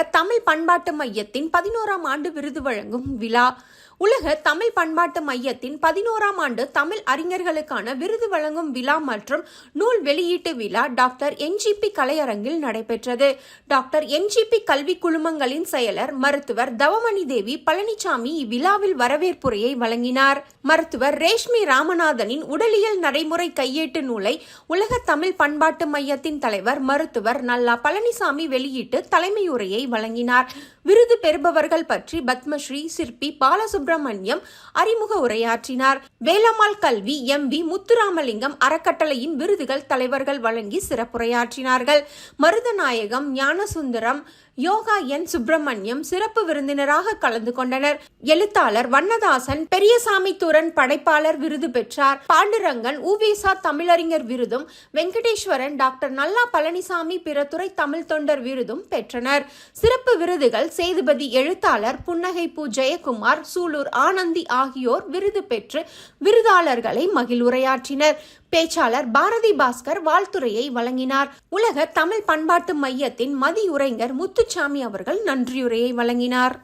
தமிழ் பண்பாட்டு மையத்தின் பதினோராம் ஆண்டு விருது வழங்கும் விழா. உலக தமிழ் பண்பாட்டு மையத்தின் பதினோராம் ஆண்டு தமிழ் அறிஞர்களுக்கான விருது வழங்கும் விழா மற்றும் நூல் வெளியீட்டு விழா டாக்டர் என்ஜிபி கலையரங்கில் நடைபெற்றது. டாக்டர் என்ஜிபி கல்வி குழுமங்களின் செயலர் மருத்துவர் தவமணி தேவி பழனிசாமி இவ்விழாவில் வரவேற்புரையை வழங்கினார். மருத்துவர் ரேஷ்மி ராமநாதனின் உடலியல் நடைமுறை கையேட்டு நூலை உலக தமிழ் பண்பாட்டு மையத்தின் தலைவர் மருத்துவர் நல்லா பழனிசாமி வெளியிட்டு தலைமையுரையை வழங்கினார். விருது பெறுபவர்கள் பற்றி பத்மஸ்ரீ சிற்பி சுப்பிரமணியம் அறிமுக உரையாற்றினார். வேலம்மாள் கல்வி எம் வி முத்துராமலிங்கம் அறக்கட்டளையின் விருதுகள் தலைவர்கள் வழங்கி சிறப்புரையாற்றினார்கள். மருதநாயகம் ஞானசுந்தரம் யோகா என் சுப்பிரமணியம் சிறப்பு விருந்தினராக கலந்து கொண்டனர். எழுத்தாளர் வண்ணதாசன் பெரியசாமி தூரன் படைப்பாளர் விருது பெற்றார். பாண்டுரங்கன் உவேசா தமிழறிஞர் விருதும் வெங்கடேஸ்வரன் டாக்டர் நல்லா பழனிசாமி பிற துறை தமிழ் தொண்டர் விருதும் பெற்றனர். சிறப்பு விருதுகள் சேதுபதி எழுத்தாளர் புன்னகை பூ ஜெயக்குமார் சூலூர் ஆனந்தி ஆகியோர் விருது பெற்று விருதாளர்களை மகிழ்வுரையாற்றினர் பேச்சாளர் பாரதி பாஸ்கர் வாழ்த்துரையை வழங்கினார். உலக தமிழ் பண்பாட்டு மையத்தின் மதியுரைஞர் முத்துச்சாமி அவர்கள் நன்றியுரையை வழங்கினார்.